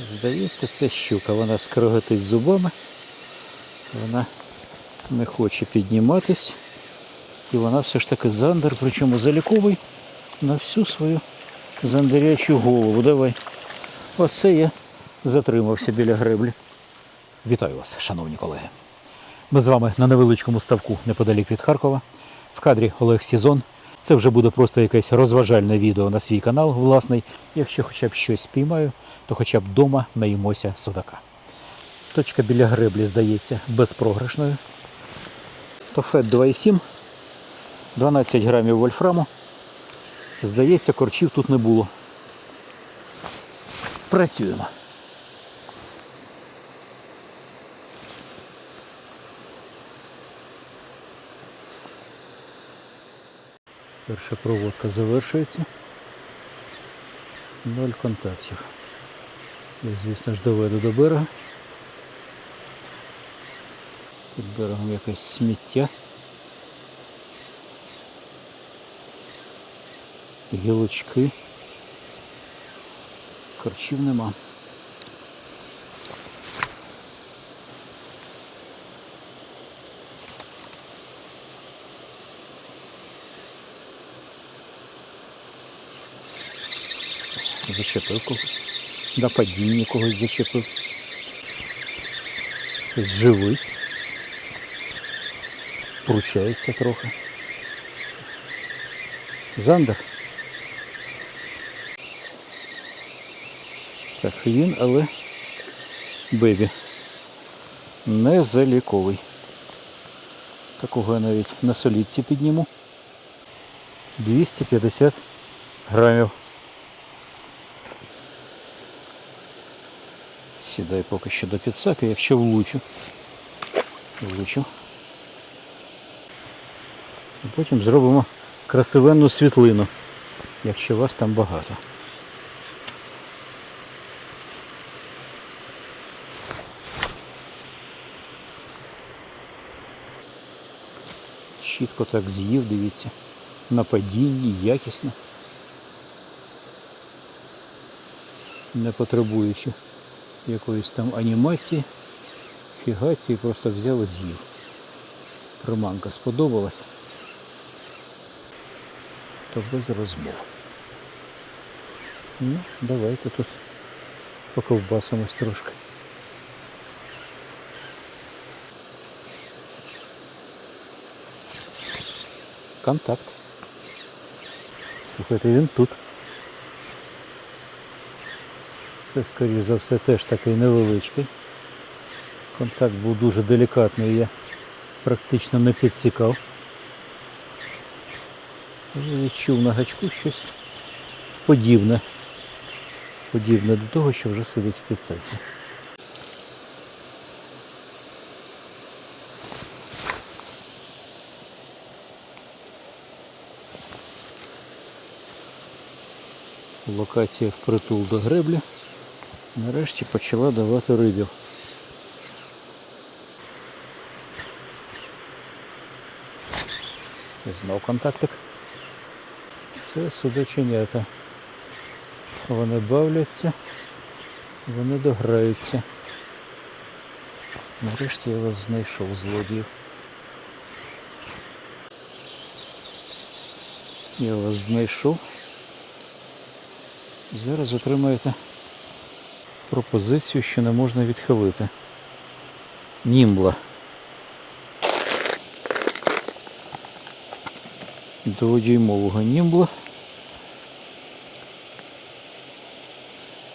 Здається, це щука. Вона скроготить зубами. Вона не хоче підніматись. І вона все ж таки зандер, причому заліковий на всю свою зандерячу голову. Давай. Оце я затримався біля греблі. Вітаю вас, шановні колеги. Ми з вами на невеличкому ставку неподалік від Харкова. В кадрі Олег Сізон. Це вже буде просто якесь розважальне відео на свій канал власний. Якщо хоча б щось спіймаю, то хоча б вдома наїмося судака. Точка біля греблі здається безпрограшною. Тофет 2,7, 12 грамів вольфраму. Здається, корчів тут не було. Працюємо. Перша проводка завершується. Ноль контактів. Я, звісно ж, доведу до берега. Під берегом якесь сміття. Гілочки. Корчів нема. Зачепив когось. На падінні когось зачепив. Хтось живий. Пручається трохи. Зандер. Так, він, але бебі. Не заліковий. Такого я навіть на солідці підніму. 250 грамів. Сідай поки що до підсаки, якщо влучу. Влучу. І потім зробимо красивенну світлину, якщо вас там багато. Чітко так з'їв, дивіться, на падінні, якісно. Не потребуючи якоїсь там анімації, фігації, просто взяв і з'їв. Приманка сподобалась, то без розмов. Ну, давайте тут поковбасимось трошки. Контакт. Слухайте, він тут. Це, скоріш за все, теж такий невеличкий. Контакт був дуже делікатний, я практично не підсікав. Відчув на гачку щось подібне. Подібне до того, що вже сидить в підсаці. Локація впритул до греблі. Нарешті почала давати рибів. Знов контактик. Це судоченята. Вони бавляться, вони дограються. Нарешті я вас знайшов, злодіїв. Я вас знайшов. Зараз отримаєте пропозицію, що не можна відхилити. Німбла. Дводюймового німбла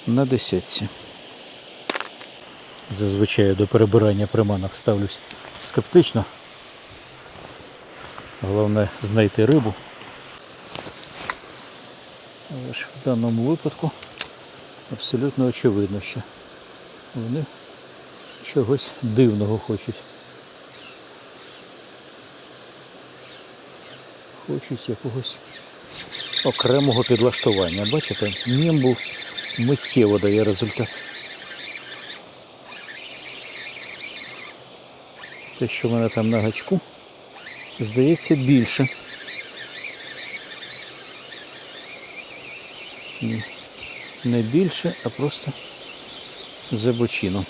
на десятці. Зазвичай до перебирання приманок ставлюсь скептично. Головне знайти рибу. Але ж в даному випадку абсолютно очевидно, що вони чогось дивного хочуть. Хочуть якогось окремого підлаштування. Бачите, німбул миттєво дає результат. Те, що в мене там на гачку, здається більше. Не більше, а просто за бочину.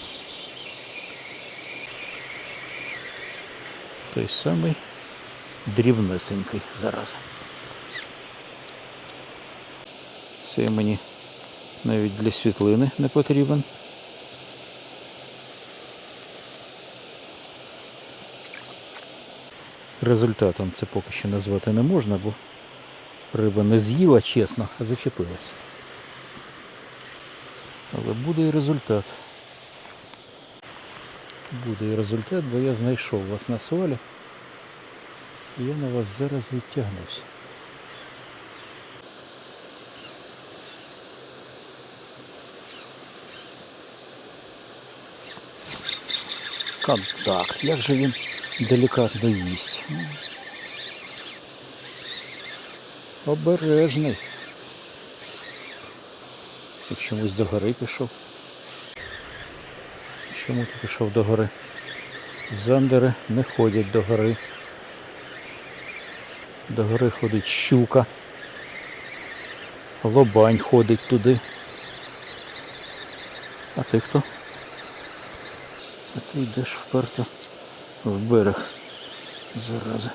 Той самий дрібнесенький зараза. Це мені навіть для світлини не потрібен. Результатом це поки що назвати не можна, бо риба не з'їла чесно, а зачепилась. Але буде і результат. Буде і результат, бо я знайшов вас на свалі. І я на вас зараз відтягнусь. Контакт. Як же він делікатно їсть. Обережний. І чомусь до гори пішов. Чому ти пішов до гори? Зандери не ходять до гори. До гори ходить щука. Лобань ходить туди. А ти хто? А ти йдеш вперто в берег. Зараза.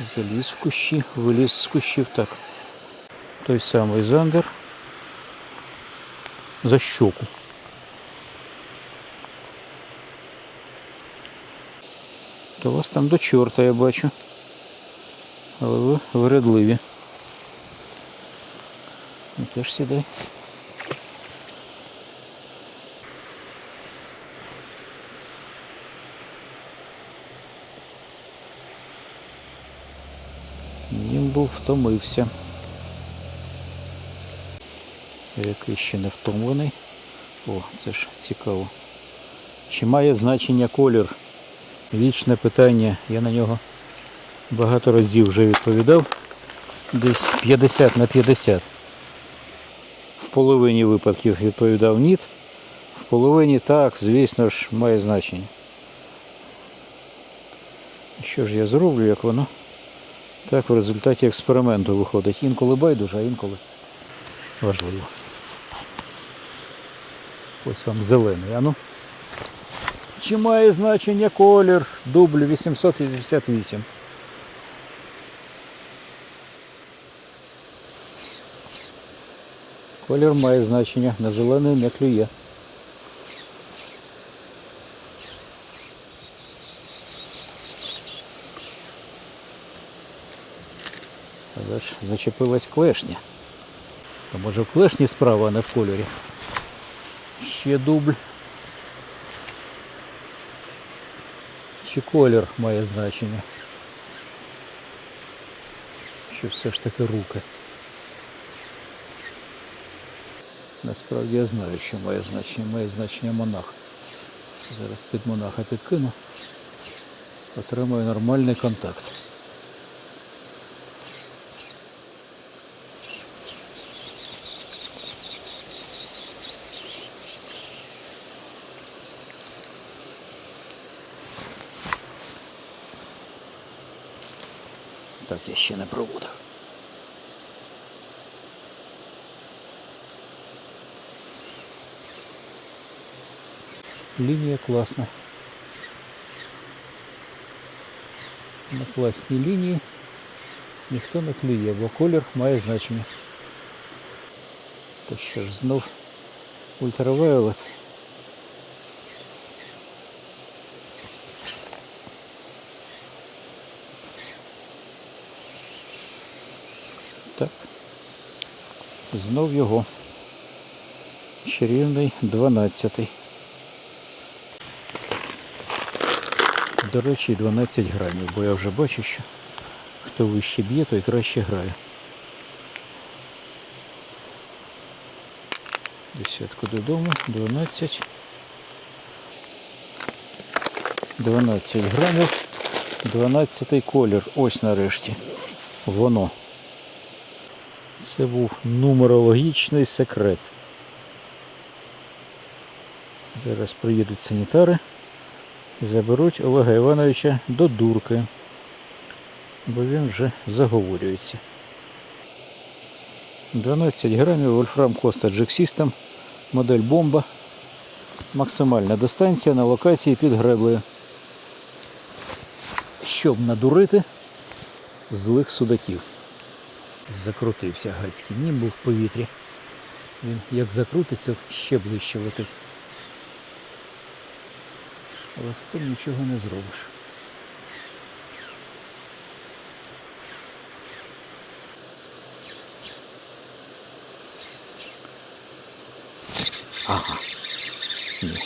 Заліз в кущі, виліз з кущів так. Той самий Зандер за щоку. То вас там до чорта я бачу. Але ви вредливі. Ну теж сідай. Німбл втомився. Який ще не втомлений. О, це ж цікаво. Чи має значення колір? Вічне питання. Я на нього багато разів вже відповідав. Десь 50 на 50. В половині випадків відповідав ні. В половині так, звісно ж, має значення. Що ж я зроблю, як воно? Так в результаті експерименту виходить. Інколи байдуже, а інколи важливо. Ось вам зелений. А ну. Чи має значення колір дубль 888? Колір має значення, на зелений не клює. Але ж зачепилась клешня. А може в клешні справа, а не в кольорі. Ще дубль. Чи колір має значення? Чи все ж таки руки? Насправді я знаю, що має значення. Має значення монах. Зараз під монаха підкину. Отримаю нормальний контакт. я ще не проводив. Лінія класна. На класній лінії ніхто не клює, бо колір має значення. То що ж, знов ультравайолет. Знов його. Чарівний 12. До речі, 12 грамів, бо я вже бачу, що хто вище б'є, той краще грає. Десятку додому, 12. 12 грамів, 12 колір. Ось нарешті. Воно. Це був нумерологічний секрет. Зараз приїдуть санітари заберуть Олега Івановича до дурки. бо він вже заговорюється. 12 грамів Вольфрам Коста System, модель бомба. Максимальна дистанція на локації під греблею. Щоб надурити злих судаків. Закрутився гальський німбл в повітрі. Він як закрутиться, ще ближче летить. Але з цим нічого не зробиш. Ага. Ні.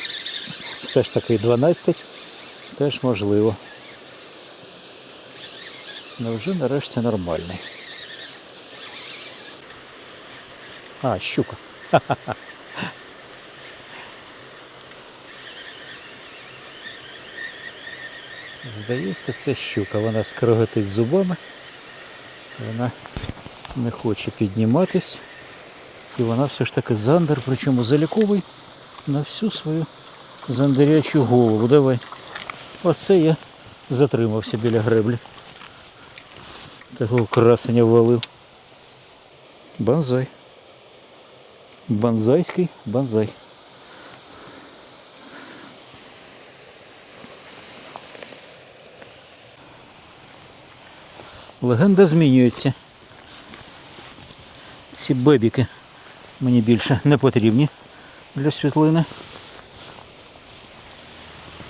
Все ж таки 12 теж можливо. Ну вже нарешті нормальний. А, щука. Здається, це щука. Вона скроготить зубами. Вона не хоче підніматись. І вона все ж таки зандер, причому заліковий на всю свою зандерячу голову. Давай. Оце я затримався біля греблі. Такого красення ввалив. Банзай. Банзайський банзай. Легенда змінюється. Ці бебіки мені більше не потрібні для світлини.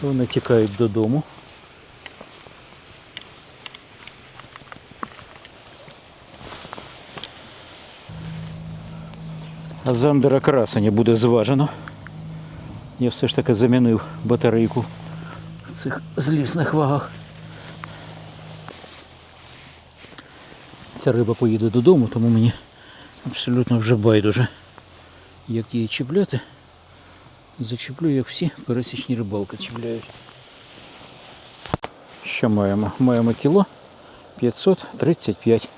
Вони тікають додому. Зандера красення буде зважено. Я все ж таки замінив батарейку в цих злісних вагах. Ця риба поїде додому, тому мені абсолютно вже байдуже. Як її чіпляти, зачіплю, як всі пересічні рибалки чіпляють. Що маємо? Маємо кіло 535.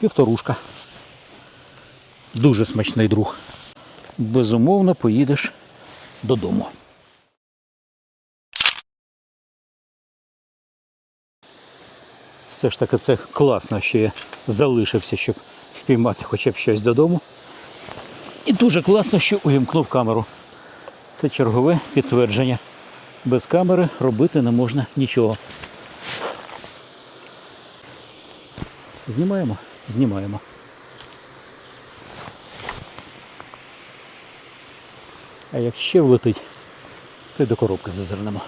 Півторушка. Дуже смачний друг. Безумовно, поїдеш додому. Все ж таки це класно, що я залишився, щоб впіймати хоча б щось додому. І дуже класно, що увімкнув камеру. Це чергове підтвердження. Без камери робити не можна нічого. Знімаємо? Знімаємо. А як ще влетить, то й до коробки зазирнемо.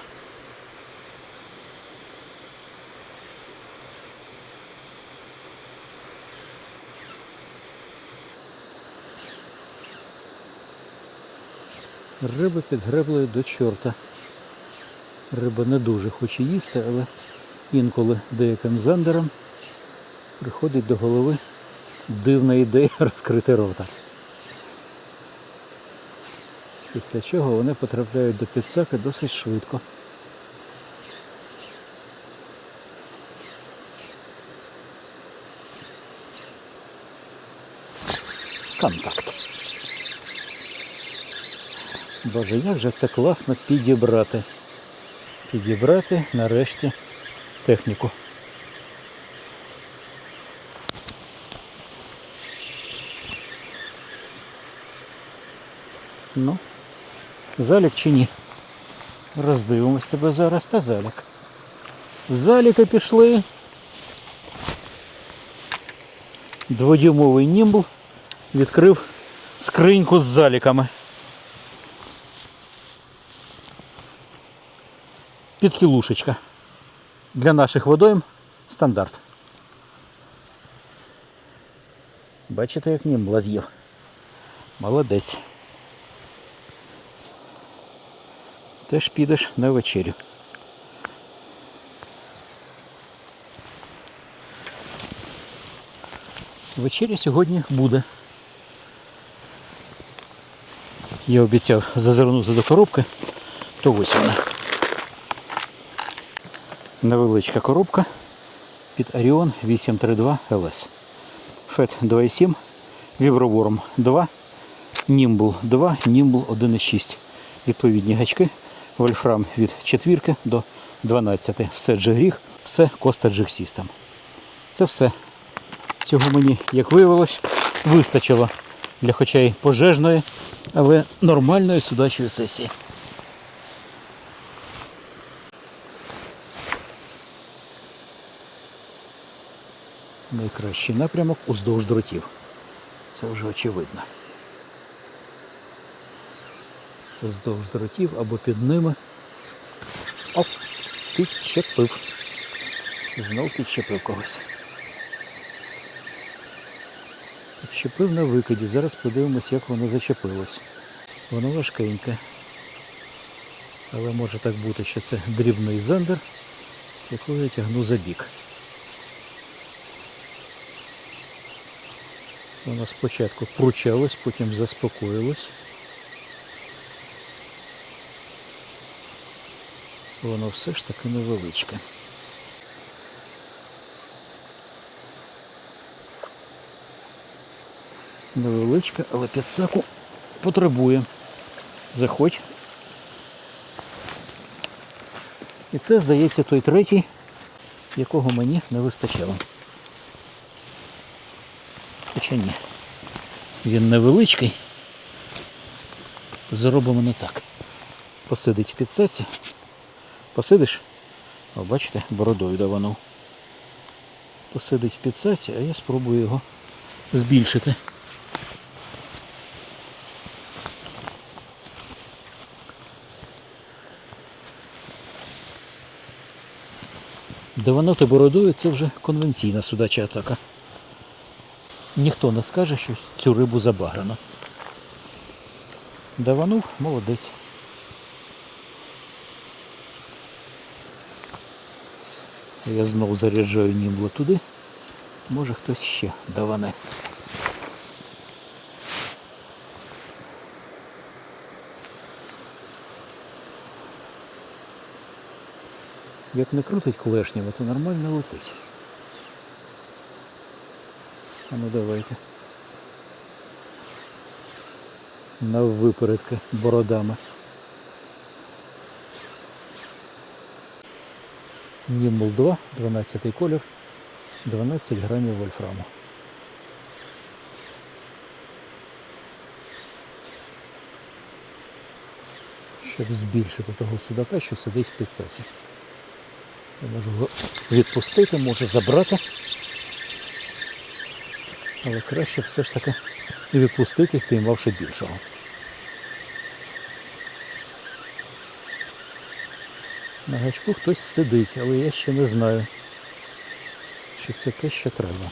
Риба під греблею до чорта. Риба не дуже хоче їсти, але інколи деяким зандерам приходить до голови дивна ідея розкрити рота. Після чого вони потрапляють до підсаки досить швидко. Контакт. Боже, як же це класно підібрати. Підібрати нарешті техніку. Ну, залік чи ні? Роздивимось тебе зараз та залік. Заліки пішли. Дводюймовий німбл відкрив скриньку з заліками. Підхилушечка. Для наших водойм стандарт. Бачите, як німбла з'їв. Молодець. Теж підеш на вечерю. Вечеря сьогодні буде. Я обіцяв зазирнути до коробки, то ось вона. Невеличка коробка під Orion 832 LS. FET 2.7, Vibroworm 2, Nimble 2, Nimble 1.6. Відповідні гачки, вольфрам від 4 до 12. Все G-Гріх, все Costa G System. Це все. Цього мені, як виявилось, вистачило для хоча й пожежної, але нормальної судачої сесії. Найкращий напрямок уздовж дротів. Це вже очевидно. Уздовж дротів або під ними. Оп, підчепив. Знов підчепив когось. Підчепив на викиді. Зараз подивимось, як воно зачепилось. Воно важкеньке. Але може так бути, що це дрібний зандер, якого я тягну за бік. Воно спочатку пручалось, потім заспокоїлось. Воно все ж таки невеличке. Невеличке, але підсаку потребує. Заходь. І це, здається, той третій, якого мені не вистачало. Хоча ні. Він невеличкий. Зробимо не так. Посидить в підсаці. Посидиш? О, бачите, бородою даванув. Посидить в підсаці, а я спробую його збільшити. Даванути бородою це вже конвенційна судача атака. Ніхто не скаже, що цю рибу забаграно. Даванув, молодець. Я знову заряджаю нібло туди. Може хтось ще даване. Як не крутить клешнями, то нормально летить. А ну давайте. На випередки бородами. Німул 2, 12 колір, 12 грамів вольфраму. Щоб збільшити того судака, що сидить в підсесі. Я можу його відпустити, можу забрати. Але краще все ж таки відпустити, впіймавши більшого. На гачку хтось сидить, але я ще не знаю, чи це те, що треба.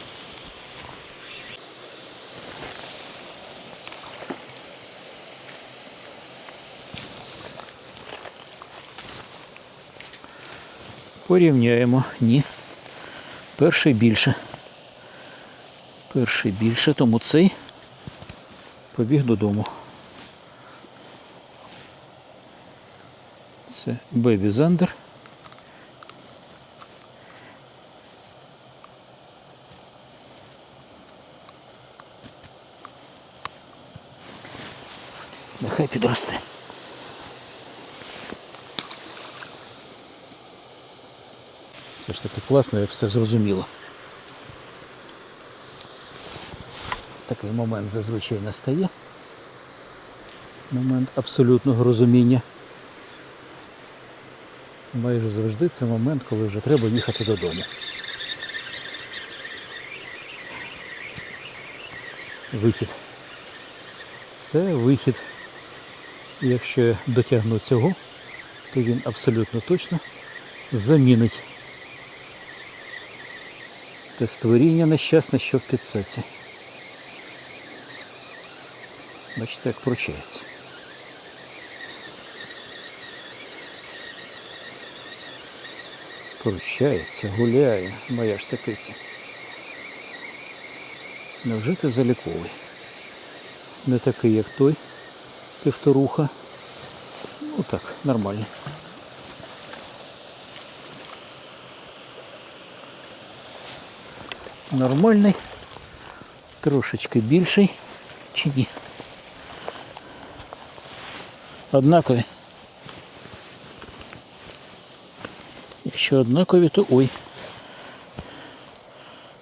Порівняємо. Ні. Перший більше. Перший більше, тому цей побіг додому. Це Бебі Зандер. Нехай підросте. Все ж таки класно, як все зрозуміло. Такий момент зазвичай настає. Момент абсолютного розуміння. Майже завжди це момент, коли вже треба їхати додому. Вихід. Це вихід. І Якщо я дотягну цього, то він абсолютно точно замінить те створіння нещасне, що в підсеці. Бачите, як пручається. Пручається, гуляє, моя ж такиця. Невже ти заліковий? Не такий, як той, півторуха. Ну так, нормально. Нормальний, трошечки більший чи ні? Однакові. Якщо однакові, то ой.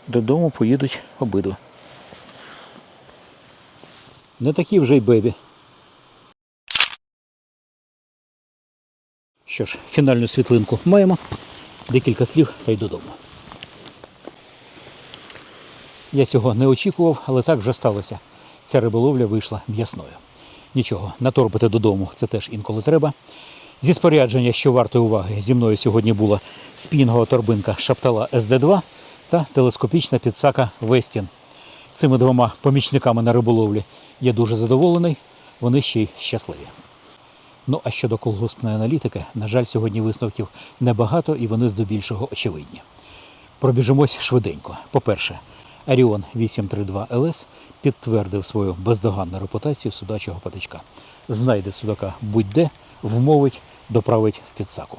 Додому поїдуть обидва. Не такі вже й бебі. Що ж, фінальну світлинку маємо. Декілька слів та й додому. Я цього не очікував, але так вже сталося. Ця риболовля вийшла м'ясною. Нічого, наторпити додому це теж інколи треба. Зі спорядження, що вартої уваги, зі мною сьогодні була спінгова торбинка Шаптала СД2 та телескопічна підсака Вестін. Цими двома помічниками на риболовлі я дуже задоволений, вони ще й щасливі. Ну а щодо колгоспної аналітики, на жаль, сьогодні висновків небагато і вони здебільшого очевидні. Пробіжимось швиденько. По-перше, Аріон 832 ЛС підтвердив свою бездоганну репутацію судачого патичка. Знайде судака будь-де, вмовить, доправить в підсаку.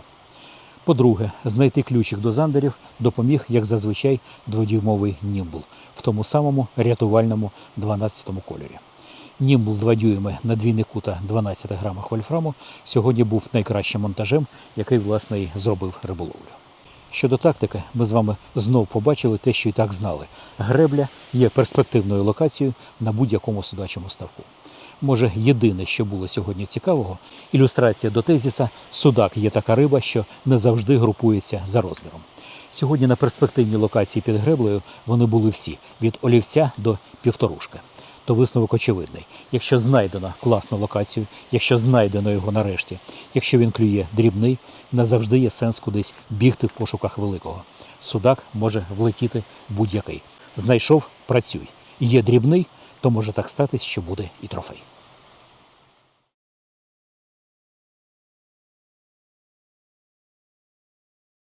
По-друге, знайти ключик до зандерів допоміг, як зазвичай, дводюймовий німбл в тому самому рятувальному 12-му кольорі. Німбл 2 дюйми на двійнику та 12 грамах вольфраму сьогодні був найкращим монтажем, який, власне, і зробив риболовлю. Щодо тактики, ми з вами знов побачили те, що і так знали. Гребля є перспективною локацією на будь-якому судачому ставку. Може, єдине, що було сьогодні цікавого, ілюстрація до тезіса судак є така риба, що не завжди групується за розміром. Сьогодні на перспективній локації під греблею вони були всі від олівця до півторушки. То висновок очевидний. Якщо знайдено класну локацію, якщо знайдено його нарешті, якщо він клює дрібний, не завжди є сенс кудись бігти в пошуках великого. Судак може влетіти будь-який. Знайшов, працюй. Є дрібний, то може так статись, що буде і трофей.